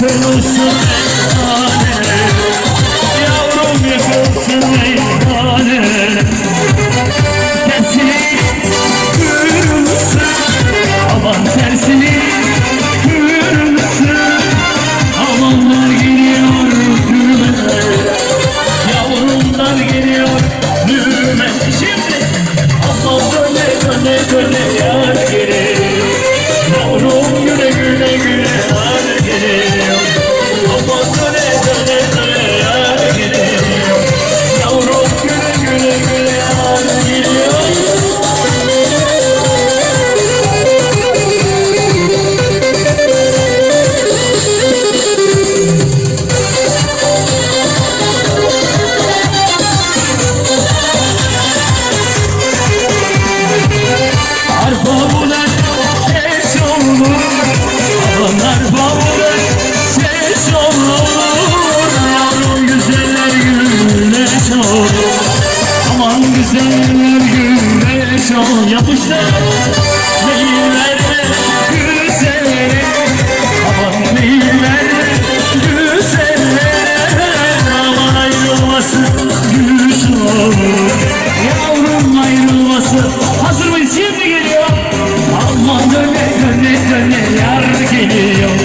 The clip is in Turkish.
Yıkılmışsın meyhane Yavrum ya yıkılsın meyhane Tersini kırılsın. Aman tersini kırılsın. Amanlar geliyor düğme Yavrumlar geliyor düğme Şimdi ablam döne döne döne yar. ol Aman güzeller güneş ol Yapıştır neylerle güzele. Aman neylerle güzele. Aman ayrılması güzel Yavrum ayrılması Hazır mıyız? Şimdi geliyor. Aman döne döne döne yar geliyor.